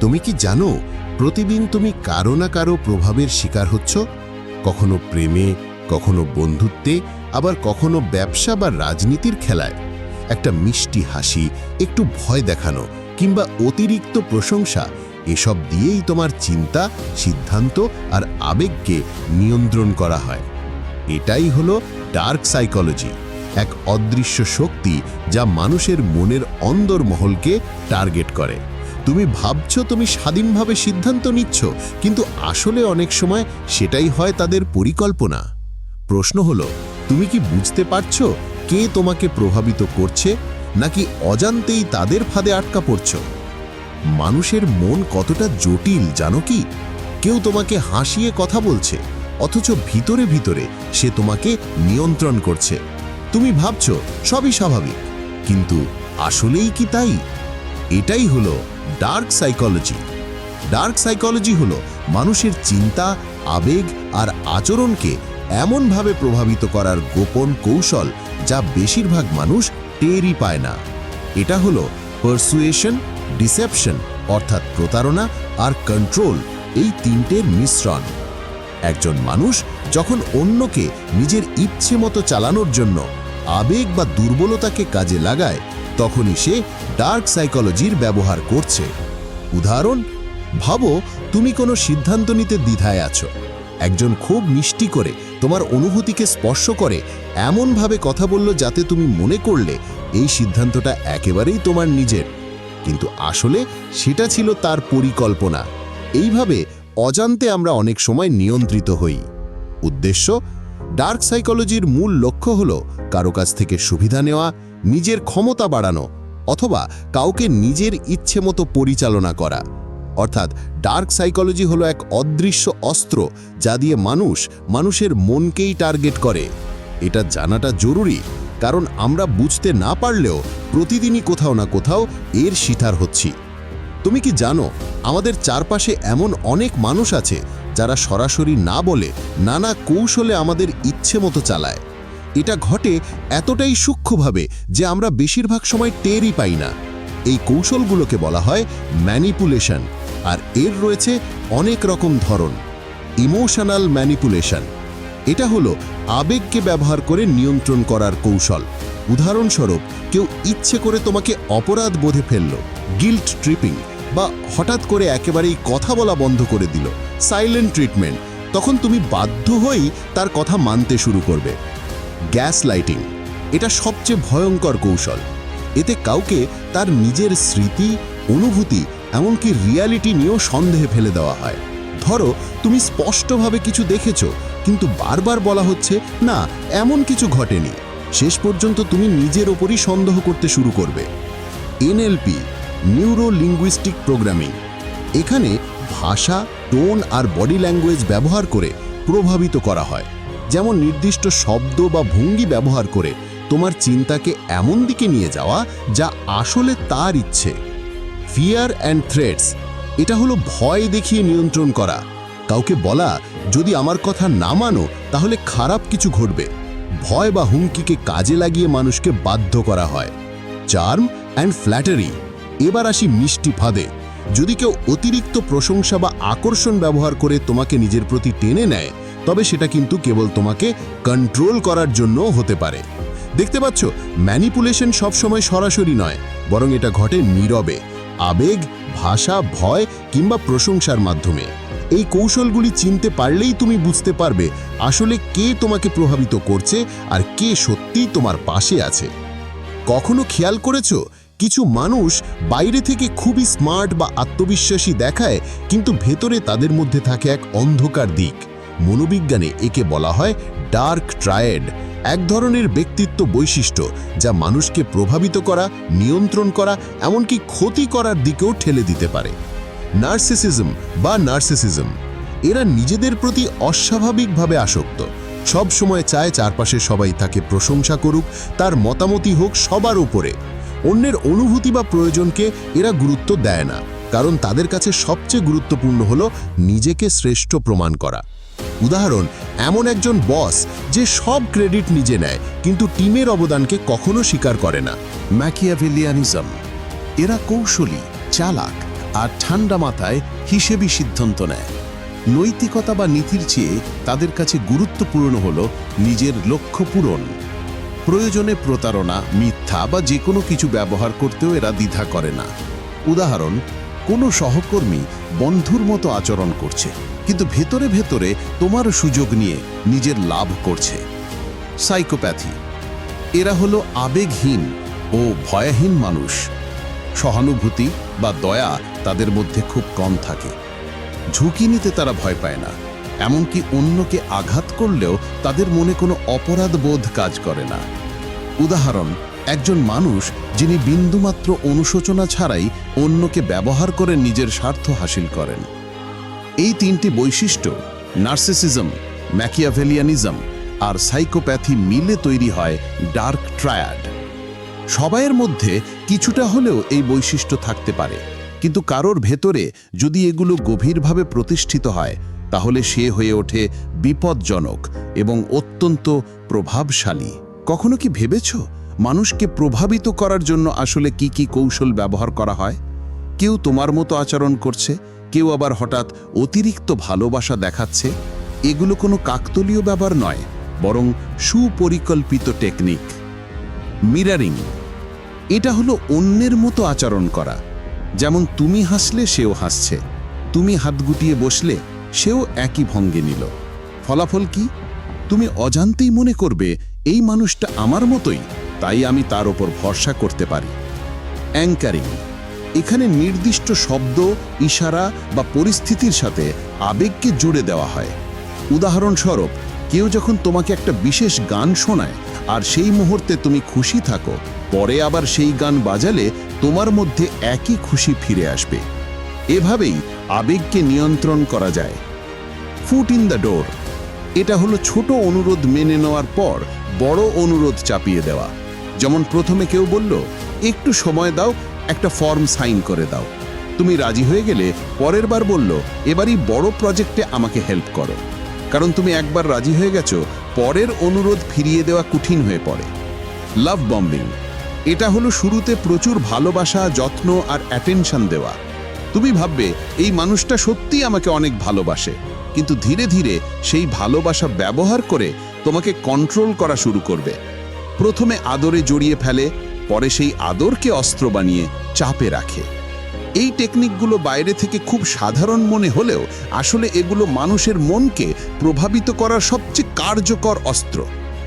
তুমি কি জানো, প্রতিদিন তুমি কারও না কারও প্রভাবের শিকার হচ্ছ? কখনো প্রেমে, কখনো বন্ধুত্বে, আবার কখনো ব্যবসা বা রাজনীতির খেলায়। একটা মিষ্টি হাসি, একটু ভয় দেখানো, কিংবা অতিরিক্ত প্রশংসা, এসব দিয়েই তোমার চিন্তা, সিদ্ধান্ত আর আবেগকে নিয়ন্ত্রণ করা হয়। এটাই হলো ডার্ক সাইকোলজি, এক অদৃশ্য শক্তি যা মানুষের মনের অন্দরমহলকে টার্গেট করে। তুমি ভাবছ তুমি স্বাধীনভাবে সিদ্ধান্ত নিচ্ছ, কিন্তু আসলে অনেক সময় সেটাই হয় তাদের পরিকল্পনা। প্রশ্ন হলো, তুমি কি বুঝতে পারছ কে তোমাকে প্রভাবিত করছে, নাকি অজান্তেই তাদের ফাঁদে আটকা পড়ছো? মানুষের মন কতটা জটিল জানো কি? কেউ তোমাকে হাসিয়ে কথা বলছে, অথচ ভিতরে ভিতরে সে তোমাকে নিয়ন্ত্রণ করছে। তুমি ভাবছ সবই স্বাভাবিক, কিন্তু আসলেই কি তাই? এটাই হলো ডার্ক সাইকোলজি ডার্ক সাইকোলজি হল মানুষের চিন্তা, আবেগ আর আচরণকে এমনভাবে প্রভাবিত করার গোপন কৌশল যা বেশিরভাগ মানুষ টেরই পায় না। এটা হলো পারসুয়েশন ডিসেপশন অর্থাৎ প্রতারণা আর কন্ট্রোল এই তিনটের মিশ্রণ। একজন মানুষ যখন অন্যকে নিজের ইচ্ছে মতো চালানোর জন্য আবেগ বা দুর্বলতাকে কাজে লাগায় তখনই সে ডার্ক সাইকোলজির ব্যবহার করছে। উদাহরণ, ভাবো তুমি কোনো সিদ্ধান্ত নিতে দ্বিধায় আছো। একজন খুব মিষ্টি করে তোমার অনুভূতিকে স্পর্শ করে এমনভাবে কথা বলল যাতে তুমি মনে করলে এই সিদ্ধান্তটা একেবারেই তোমার নিজের। কিন্তু আসলে সেটা ছিল তার পরিকল্পনা। এইভাবে অজান্তে আমরা অনেক সময় নিয়ন্ত্রিত হই। উদ্দেশ্য ডার্ক সাইকোলজির মূল লক্ষ্য হল কারও কাছ থেকে সুবিধা নেওয়া নিজের ক্ষমতা বাড়ানো অথবা কাউকে নিজের ইচ্ছে মতো পরিচালনা করা। অর্থাৎ ডার্ক সাইকোলজি হলো এক অদৃশ্য অস্ত্র যা দিয়ে মানুষ মানুষের মনকেই টার্গেট করে। এটা জানাটা জরুরি, কারণ আমরা বুঝতে না পারলেও প্রতিদিনই কোথাও না কোথাও এর শিকার হচ্ছি। তুমি কি জানো, আমাদের চারপাশে এমন অনেক মানুষ আছে যারা সরাসরি না বলে নানা কৌশলে আমাদের ইচ্ছে মতো চালায়। এটা ঘটে এতটাই সূক্ষ্মভাবে যে আমরা বেশিরভাগ সময় টেরই পাই না। এই কৌশলগুলোকে বলা হয় ম্যানিপুলেশন আর এর রয়েছে অনেক রকম ধরন। Emotional manipulation. এটা হলো আবেগকে ব্যবহার করে নিয়ন্ত্রণ করার কৌশল। উদাহরণস্বরূপ, কেউ ইচ্ছে করে তোমাকে অপরাধ বোধে ফেলল গিল্ট ট্রিপিং বা হঠাৎ করে একেবারেই কথা বলা বন্ধ করে দিল সাইলেন্ট ট্রিটমেন্ট তখন তুমি বাধ্য হয়েই তার কথা মানতে শুরু করবে। গ্যাস লাইটিং এটা সবচেয়ে ভয়ঙ্কর কৌশল। এতে কাউকে তার নিজের স্মৃতি, অনুভূতি, এমনকি রিয়ালিটি নিয়েও সন্দেহে ফেলে দেওয়া হয়। ধরো, তুমি স্পষ্টভাবে কিছু দেখেছ, কিন্তু বারবার বলা হচ্ছে, না, এমন কিছু ঘটেনি। শেষ পর্যন্ত তুমি নিজের ওপরই সন্দেহ করতে শুরু করবে। NLP neuro linguistic programming. এখানে ভাষা, টোন আর বডি ল্যাঙ্গুয়েজ ব্যবহার করে প্রভাবিত করা হয়। যেমন নির্দিষ্ট শব্দ বা ভঙ্গি ব্যবহার করে তোমার চিন্তাকে এমন দিকে নিয়ে যাওয়া যা আসলে তার ইচ্ছে। ফিয়ার অ্যান্ড থ্রেটস এটা হলো ভয় দেখিয়ে নিয়ন্ত্রণ করা। কাউকে বলা, যদি আমার কথা না মানো, তাহলে খারাপ কিছু ঘটবে। ভয় বা হুমকিকে কাজে লাগিয়ে মানুষকে বাধ্য করা হয়। চার্ম অ্যান্ড ফ্ল্যাটারি এবার আসি মিষ্টি ফাঁদে। যদি কেউ অতিরিক্ত প্রশংসা বা আকর্ষণ ব্যবহার করে তোমাকে নিজের প্রতি টেনে নেয় তবে সেটা কিন্তু কেবল তোমাকে কন্ট্রোল করার জন্যও হতে পারে। দেখতে পাচ্ছ ম্যানিপুলেশন সবসময় সরাসরি নয়, বরং এটা ঘটে নীরবে, আবেগ, ভাষা, ভয় কিংবা প্রশংসার মাধ্যমে। এই কৌশলগুলি চিনতে পারলেই তুমি বুঝতে পারবে আসলে কে তোমাকে প্রভাবিত করছে আর কে সত্যিই তোমার পাশে আছে। কখনো খেয়াল করেছ? কিছু মানুষ বাইরে থেকে খুবই স্মার্ট বা আত্মবিশ্বাসী দেখায়, কিন্তু ভেতরে তাদের মধ্যে থাকে এক অন্ধকার দিক। মনোবিজ্ঞানে একে বলা হয় ডার্ক ট্রায়েড, এক ধরনের ব্যক্তিত্ব বৈশিষ্ট্য যা মানুষকে প্রভাবিত করা, নিয়ন্ত্রণ করা, এমনকি ক্ষতি করার দিকেও ঠেলে দিতে পারে। নার্সিসিজম বা নার্সিসিজম, এরা নিজেদের প্রতি অস্বাভাবিকভাবে আসক্ত। সব সময় চায় চারপাশে সবাই তাকে প্রশংসা করুক, তার মতামতই হোক সবার উপরে। অন্যের অনুভূতি বা প্রয়োজনকে এরা গুরুত্ব দেয় না, কারণ তাদের কাছে সবচেয়ে গুরুত্বপূর্ণ হল নিজেকে শ্রেষ্ঠ প্রমাণ করা। উদাহরণ, এমন একজন বস যে সব ক্রেডিট নিজে নেয়, কিন্তু টিমের অবদানকে কখনো স্বীকার করে না। ম্যাকিয়াভেলিয়ানিজম। এরা কৌশলী, চালাক আর ঠান্ডা মাথায় হিসেবি সিদ্ধান্ত নেয়। নৈতিকতা বা নীতির চেয়ে তাদের কাছে গুরুত্বপূর্ণ হল নিজের লক্ষ্য পূরণ। প্রয়োজনে প্রতারণা, মিথ্যা বা যে কোনো কিছু ব্যবহার করতেও এরা দ্বিধা করে না। উদাহরণ, কোনো সহকর্মী বন্ধুর মতো আচরণ করছে। কিন্তু ভেতরে ভেতরে তোমার সুযোগ নিয়ে নিজের লাভ করছে। সাইকোপ্যাথি এরা হলো আবেগহীন ও ভয়হীন মানুষ। সহানুভূতি বা দয়া তাদের মধ্যে খুব কম থাকে। ঝুঁকি নিতে তারা ভয় পায় না। এমনকি অন্যকে আঘাত করলেও তাদের মনে কোনো অপরাধ বোধ কাজ করে না। উদাহরণ, একজন মানুষ যিনি বিন্দুমাত্র অনুশোচনা ছাড়াই অন্যকে ব্যবহার করে নিজের স্বার্থ হাসিল করেন। এই তিনটি বৈশিষ্ট্য, নার্সিসিজম, ম্যাকিয়াভেলিয়ানিজম আর সাইকোপ্যাথি মিলে তৈরি হয় ডার্ক ট্রায়াড। সবাইয়ের মধ্যে কিছুটা হলেও এই বৈশিষ্ট্য থাকতে পারে, কিন্তু কারোর ভেতরে যদি এগুলো গভীরভাবে প্রতিষ্ঠিত হয়, তাহলে সে হয়ে ওঠে বিপদজনক এবং অত্যন্ত প্রভাবশালী। কখনো কি ভেবেছ, মানুষকে প্রভাবিত করার জন্য আসলে কি কি কৌশল ব্যবহার করা হয়? কেউ তোমার মতো আচরণ করছে কেউ আবার হঠাৎ অতিরিক্ত ভালোবাসা দেখাচ্ছে? এগুলো কোনো কাকতলীয় ব্যাপার নয়, বরং সুপরিকল্পিত টেকনিক। মিরারিং, এটা হলো অন্যের মতো আচরণ করা। যেমন তুমি হাসলে সেও হাসছে, তুমি হাত গুটিয়ে বসলে সেও একই ভঙ্গে নিল। ফলাফল কি? তুমি অজান্তেই মনে করবে, এই মানুষটা আমার মতোই, তাই আমি তার ওপর ভরসা করতে পারি। অ্যাঙ্কারিং এখানে নির্দিষ্ট শব্দ, ইশারা বা পরিস্থিতির সাথে আবেগকে জুড়ে দেওয়া হয়। উদাহরণস্বরূপ, কেউ যখন তোমাকে একটা বিশেষ গান শোনায় আর সেই মুহূর্তে তুমি খুশি থাকো, পরে আবার সেই গান বাজালে তোমার মধ্যে একই খুশি ফিরে আসবে। এভাবেই আবেগকে নিয়ন্ত্রণ করা যায়। ফুট ইন দ্য ডোর এটা হলো ছোট অনুরোধ মেনে নেওয়ার পর বড় অনুরোধ চাপিয়ে দেওয়া। যেমন প্রথমে কেউ বলল, একটু সময় দাও একটা ফর্ম সাইন করে দাও। তুমি রাজি হয়ে গেলে পরের বার বলল, এবারই বড় প্রজেক্টে আমাকে হেল্প করো। কারণ তুমি একবার রাজি হয়ে গেছো, পরের অনুরোধ ফিরিয়ে দেওয়া কঠিন হয়ে পড়ে। লাভ বম্বিং এটা হলো শুরুতে প্রচুর ভালোবাসা, যত্ন আর অ্যাটেনশন দেওয়া। তুমি ভাববে, এই মানুষটা সত্যিই আমাকে অনেক ভালোবাসে। কিন্তু ধীরে ধীরে সেই ভালোবাসা ব্যবহার করে তোমাকে কন্ট্রোল করা শুরু করবে। প্রথমে আদরে জড়িয়ে ফেলে পরে সেই আদরকে অস্ত্র বানিয়ে চাপে রাখে। এই টেকনিকগুলো বাইরে থেকে খুব সাধারণ মনে হলেও আসলে এগুলো মানুষের মনকে প্রভাবিত করার সবচেয়ে কার্যকর অস্ত্র।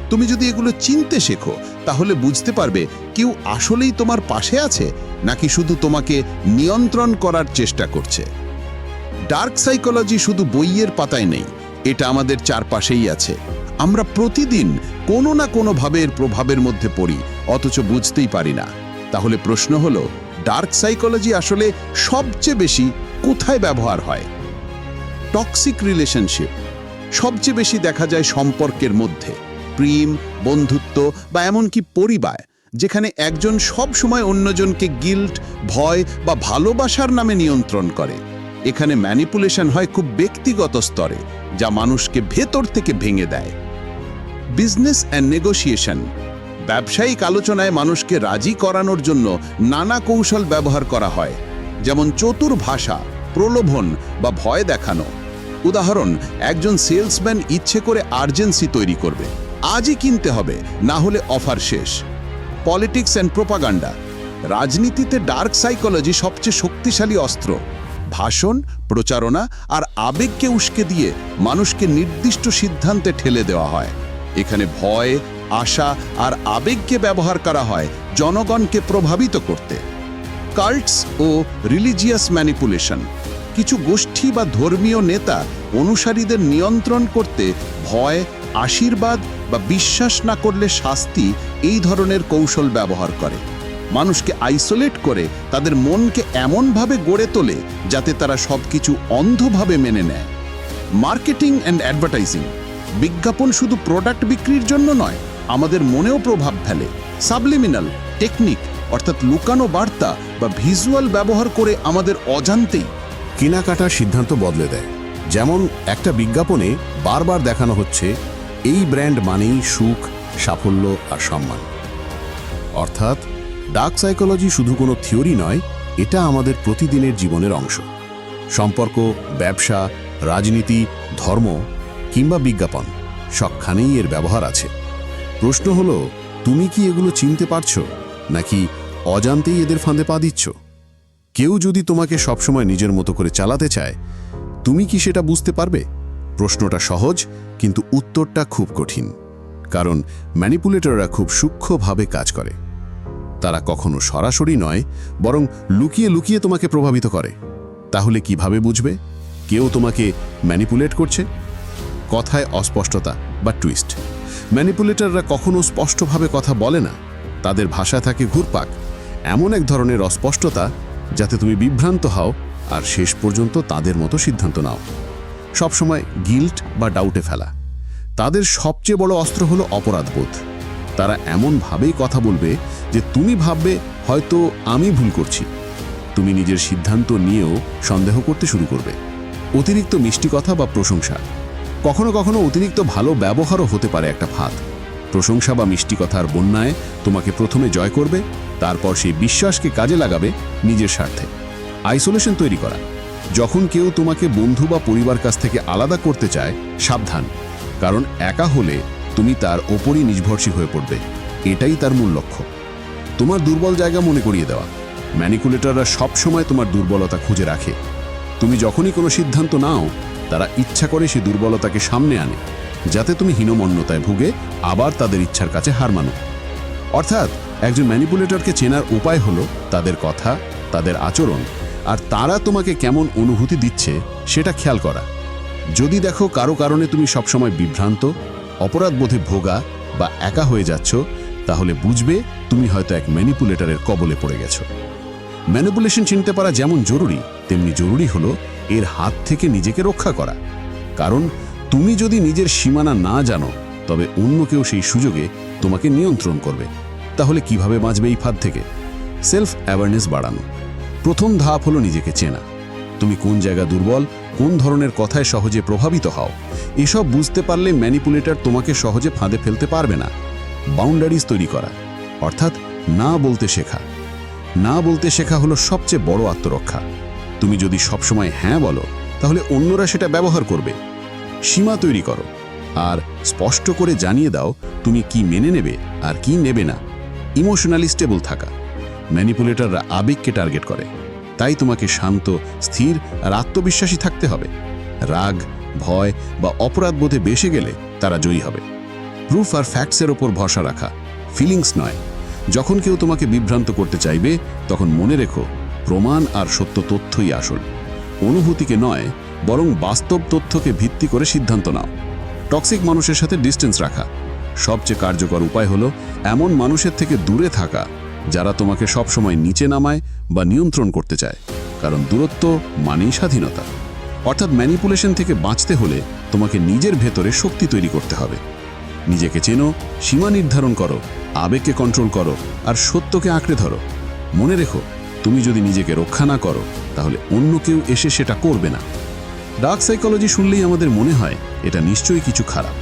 তুমি যদি এগুলো চিনতে শেখো, তাহলে বুঝতে পারবে কেউ আসলেই তোমার পাশে আছে নাকি শুধু তোমাকে নিয়ন্ত্রণ করার চেষ্টা করছে। ডার্ক সাইকোলজি শুধু বইয়ের পাতায় নেই, এটা আমাদের চারপাশেই আছে। আমরা প্রতিদিন কোনো না কোনোভাবে এর প্রভাবের মধ্যে পড়ি অথচ বুঝতেই পারি না। তাহলে প্রশ্ন হলো ডার্ক সাইকোলজি আসলে সবচেয়ে বেশি কোথায় ব্যবহার হয়? টক্সিক রিলেশনশিপ সবচেয়ে বেশি দেখা যায় সম্পর্কের মধ্যে। প্রেম, বন্ধুত্ব বা এমনকি পরিবার, যেখানে একজন সব সময় অন্যজনকে গিল্ট ভয় বা ভালোবাসার নামে নিয়ন্ত্রণ করে। এখানে ম্যানিপুলেশন হয় খুব ব্যক্তিগত স্তরে, যা মানুষকে ভেতর থেকে ভেঙে দেয়। বিজনেস অ্যান্ড নেগোসিয়েশন ব্যবসায়িক আলোচনায় মানুষকে রাজি করানোর জন্য নানা কৌশল ব্যবহার করা হয়, যেমন চতুর ভাষা, প্রলোভন বা ভয় দেখানো। উদাহরণ, একজন সেলসম্যান ইচ্ছে করে আর্জেন্সি তৈরি করবে, আজই কিনতে হবে, না হলে অফার শেষ। পলিটিক্স অ্যান্ড প্রোপাগান্ডা, রাজনীতিতে ডার্ক সাইকোলজি সবচেয়ে শক্তিশালী অস্ত্র। ভাষণ, প্রচারণা আর আবেগকে উস্কে দিয়ে মানুষকে নির্দিষ্ট সিদ্ধান্তে ঠেলে দেওয়া হয়। এখানে ভয় আশা আর আবেগকে ব্যবহার করা হয় জনগণকে প্রভাবিত করতে। কাল্টস ও রিলিজিয়াস ম্যানিপুলেশন, কিছু গোষ্ঠী বা ধর্মীয় নেতা অনুসারীদের নিয়ন্ত্রণ করতে ভয়, আশীর্বাদ বা বিশ্বাস না করলে শাস্তি এই ধরনের কৌশল ব্যবহার করে। মানুষকে আইসোলেট করে তাদের মনকে এমনভাবে গড়ে তোলে যাতে তারা সবকিছু অন্ধভাবে মেনে নেয়। মার্কেটিং অ্যান্ড অ্যাডভার্টাইজিং, বিজ্ঞাপন শুধু প্রোডাক্ট বিক্রির জন্য নয় আমাদের মনেও প্রভাব ফেলে। সাবলিমিনাল, টেকনিক, অর্থাৎ লুকানো বার্তা বা ভিজুয়াল ব্যবহার করে আমাদের অজান্তেই কেনাকাটার সিদ্ধান্ত বদলে দেয়। যেমন একটা বিজ্ঞাপনে বারবার দেখানো হচ্ছে, এই ব্র্যান্ড মানেই সুখ, সাফল্য আর সম্মান। অর্থাৎ ডার্ক সাইকোলজি শুধু কোনো থিওরি নয়, এটা আমাদের প্রতিদিনের জীবনের অংশ। সম্পর্ক, ব্যবসা, রাজনীতি, ধর্ম কিংবা বিজ্ঞাপন, সবখানেই এর ব্যবহার আছে। প্রশ্ন হলো, তুমি কি এগুলো চিনতে পারছ? নাকি অজান্তেই এদের ফাঁদে পা দিচ্ছ? কেউ যদি তোমাকে সবসময় নিজের মতো করে চালাতে চায়, তুমি কি সেটা বুঝতে পারবে? প্রশ্নটা সহজ, কিন্তু উত্তরটা খুব কঠিন। কারণ ম্যানিপুলেটররা খুব সূক্ষ্মভাবে কাজ করে। তারা কখনো সরাসরি নয়, বরং লুকিয়ে লুকিয়ে তোমাকে প্রভাবিত করে। তাহলে কীভাবে বুঝবে? কেউ তোমাকে ম্যানিপুলেট করছে? কথায় অস্পষ্টতা বা টুইস্ট। ম্যানিপুলেটররা কখনো স্পষ্টভাবে কথা বলে না। তাদের ভাষা থাকে ঘুরপাক। এমন এক ধরনের অস্পষ্টতা, যাতে তুমি বিভ্রান্ত হও আর শেষ পর্যন্ত তাদের মতো সিদ্ধান্ত নাও। সবসময় গিল্ট বা ডাউটে ফেলা। তাদের সবচেয়ে বড় অস্ত্র হলো অপরাধবোধ। তারা এমনভাবেই কথা বলবে যে তুমি ভাববে, হয়তো আমি ভুল করছি। তুমি নিজের সিদ্ধান্ত নিয়েও সন্দেহ করতে শুরু করবে। অতিরিক্ত মিষ্টি কথা বা প্রশংসা। কখনো কখনো অতিরিক্ত ভালো ব্যবহারও হতে পারে একটা ফাঁদ প্রশংসা বা মিষ্টি কথার বন্যায় তোমাকে প্রথমে জয় করবে, তারপর সেই বিশ্বাসকে কাজে লাগাবে নিজের স্বার্থে। আইসোলেশন তৈরি করা। যখন কেউ তোমাকে বন্ধু বা পরিবার কাছ থেকে আলাদা করতে চায়, সাবধান। কারণ একা হলে তুমি তার ওপরই নির্ভরশীল হয়ে পড়বে। এটাই তার মূল লক্ষ্য। তোমার দুর্বল জায়গা মনে করিয়ে দেওয়া। ম্যানিকুলেটররা সবসময় তোমার দুর্বলতা খুঁজে রাখে। তুমি যখনই কোনো সিদ্ধান্ত নাও তারা ইচ্ছা করে সে দুর্বলতাকে সামনে আনে, যাতে তুমি হীনমন্যতায় ভুগে আবার তাদের ইচ্ছার কাছে হার মানো। অর্থাৎ একজন ম্যানিপুলেটরকে চেনার উপায় হলো তাদের কথা, তাদের আচরণ, আর তারা তোমাকে কেমন অনুভূতি দিচ্ছে সেটা খেয়াল করা। যদি দেখো কারও কারণে তুমি সবসময় বিভ্রান্ত, অপরাধবোধে ভোগা বা একা হয়ে যাচ্ছ, তাহলে বুঝবে তুমি হয়তো এক ম্যানিপুলেটরের কবলে পড়ে গেছো। ম্যানিপুলেশন চিনতে পারা যেমন জরুরি, তেমনি জরুরি হলো এর হাত থেকে নিজেকে রক্ষা করা। কারণ তুমি যদি নিজের সীমানা না জানো, তবে অন্য কেউ সেই সুযোগে তোমাকে নিয়ন্ত্রণ করবে। তাহলে কীভাবে বাঁচবে এই ফাঁদ থেকে? সেলফ অ্যাওয়ারনেস বাড়ানো। প্রথম ধাপ হলো নিজেকে চেনা। তুমি কোন জায়গা দুর্বল, কোন ধরনের কথায় সহজে প্রভাবিত হও, এসব বুঝতে পারলে ম্যানিপুলেটর তোমাকে সহজে ফাঁদে ফেলতে পারবে না। বাউন্ডারিজ তৈরি করা, অর্থাৎ না বলতে শেখা। না বলতে শেখা হলো সবচেয়ে বড় আত্মরক্ষা। তুমি যদি সবসময় হ্যাঁ বলো, তাহলে অন্যরা সেটা ব্যবহার করবে। সীমা তৈরি করো আর স্পষ্ট করে জানিয়ে দাও তুমি কি মেনে নেবে আর কি নেবে না। ইমোশনালি স্টেবল থাকা। ম্যানিপুলেটররা আবেগকে টার্গেট করে। তাই তোমাকে শান্ত, স্থির আর আত্মবিশ্বাসী থাকতে হবে। রাগ, ভয় বা অপরাধবোধে বেসে গেলে তারা জয়ী হবে। প্রুফ আর ফ্যাক্টসের ওপর ভরসা রাখা। ফিলিংস নয়। যখন কেউ তোমাকে বিভ্রান্ত করতে চাইবে, তখন মনে রেখো প্রমাণ আর সত্য তথ্যই আসল। অনুভূতিকে নয়, বরং বাস্তব তথ্যকে ভিত্তি করে সিদ্ধান্ত নাও। টক্সিক মানুষের সাথে ডিস্টেন্স রাখা। সবচেয়ে কার্যকর উপায় হলো এমন মানুষের থেকে দূরে থাকা, যারা তোমাকে সবসময় নিচে নামায় বা নিয়ন্ত্রণ করতে চায়। কারণ দূরত্ব মানেই স্বাধীনতা। অর্থাৎ ম্যানিপুলেশন থেকে বাঁচতে হলে তোমাকে নিজের ভেতরে শক্তি তৈরি করতে হবে। নিজেকে চেনো, সীমা নির্ধারণ করো, আবেগকে কন্ট্রোল করো, আর সত্যকে আঁকড়ে ধরো। মনে রেখো তুমি যদি নিজেকে রক্ষা না করো, তাহলে অন্য কেউ এসে সেটা করবে না। ডার্ক সাইকোলজি শুনলেই আমাদের মনে হয় এটা নিশ্চয়ই কিছু খারাপ।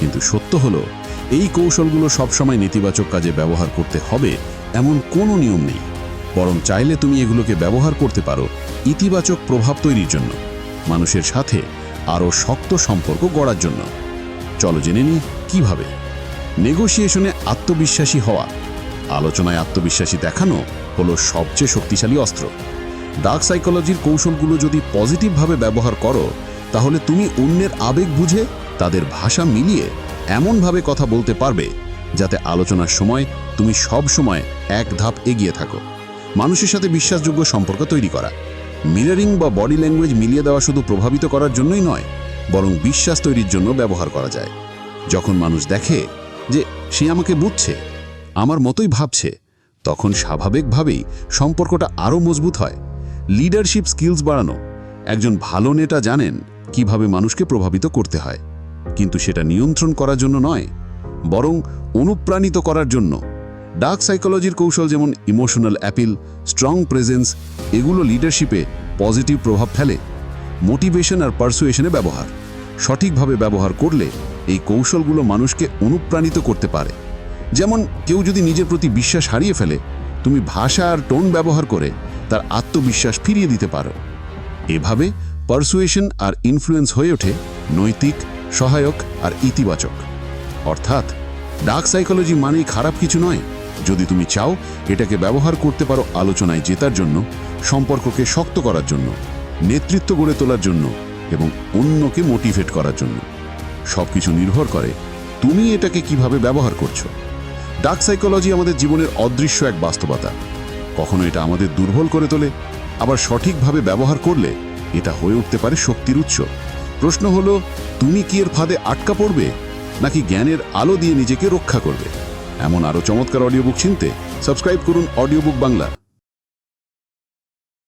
কিন্তু সত্য হলো, এই কৌশলগুলো সবসময় নেতিবাচক কাজে ব্যবহার করতে হবে এমন কোনো নিয়ম নেই। বরং চাইলে তুমি এগুলোকে ব্যবহার করতে পারো ইতিবাচক প্রভাব তৈরির জন্য, মানুষের সাথে আরও শক্ত সম্পর্ক গড়ার জন্য। চলো জেনে নিই কীভাবে। নেগোসিয়েশনে আত্মবিশ্বাসী হওয়া, আলোচনায় আত্মবিশ্বাসী দেখানো হলো সবচেয়ে শক্তিশালী অস্ত্র। ডার্ক সাইকোলজির কৌশলগুলো যদি পজিটিভভাবে ব্যবহার করো, তাহলে তুমি অন্যের আবেগ বুঝে তাদের ভাষা মিলিয়ে এমনভাবে কথা বলতে পারবে, যাতে আলোচনার সময় তুমি সব সময় এক ধাপ এগিয়ে থাকো। মানুষের সাথে বিশ্বাসযোগ্য সম্পর্ক তৈরি করা। মিররিং বা বডি ল্যাঙ্গুয়েজ মিলিয়ে দেওয়া শুধু প্রভাবিত করার জন্যই নয়, বরং বিশ্বাস তৈরির জন্য ব্যবহার করা যায়। যখন মানুষ দেখে যে সে আমাকে বুঝছে, আমার মতোই ভাবছে তখন স্বাভাবিকভাবেই সম্পর্কটা আরও মজবুত হয়। লিডারশিপ স্কিলস বাড়ানো, একজন ভালো নেতা জানেন কীভাবে মানুষকে প্রভাবিত করতে হয়। কিন্তু সেটা নিয়ন্ত্রণ করার জন্য নয়, বরং অনুপ্রাণিত করার জন্য। ডার্ক সাইকোলজির কৌশল যেমন ইমোশনাল অ্যাপিল, স্ট্রং প্রেজেন্স, এগুলো লিডারশিপে পজিটিভ প্রভাব ফেলে। মোটিভেশন আর পারসুয়েশনে ব্যবহার, সঠিকভাবে ব্যবহার করলে এই কৌশলগুলো মানুষকে অনুপ্রাণিত করতে পারে। যেমন কেউ যদি নিজের প্রতি বিশ্বাস হারিয়ে ফেলে, তুমি ভাষা আর টোন ব্যবহার করে তার আত্মবিশ্বাস ফিরিয়ে দিতে পারো। এভাবে পারসুয়েশন আর ইনফ্লুয়েন্স হয়ে ওঠে নৈতিক, সহায়ক আর ইতিবাচক। অর্থাৎ ডার্ক সাইকোলজি মানেই খারাপ কিছু নয়। যদি তুমি চাও এটাকে ব্যবহার করতে পারো আলোচনায় জেতার জন্য, সম্পর্ককে শক্ত করার জন্য, নেতৃত্ব গড়ে তোলার জন্য এবং অন্যকে মোটিভেট করার জন্য। সবকিছু নির্ভর করে তুমি এটাকে কীভাবে ব্যবহার করছ। ডার্ক সাইকোলজি আমাদের জীবনের অদৃশ্য এক বাস্তবতা। কখনো এটা আমাদের দুর্বল করে তোলে, আবার সঠিকভাবে ব্যবহার করলে এটা হয়ে উঠতে পারে শক্তির উৎস। প্রশ্ন হলো, তুমি কি এর ফাঁদে আটকা পড়বে, নাকি জ্ঞানের আলো দিয়ে নিজেকে রক্ষা করবে? এমন আরও চমৎকার অডিও বুক চিনতে সাবস্ক্রাইব করুন অডিও বুক বাংলা।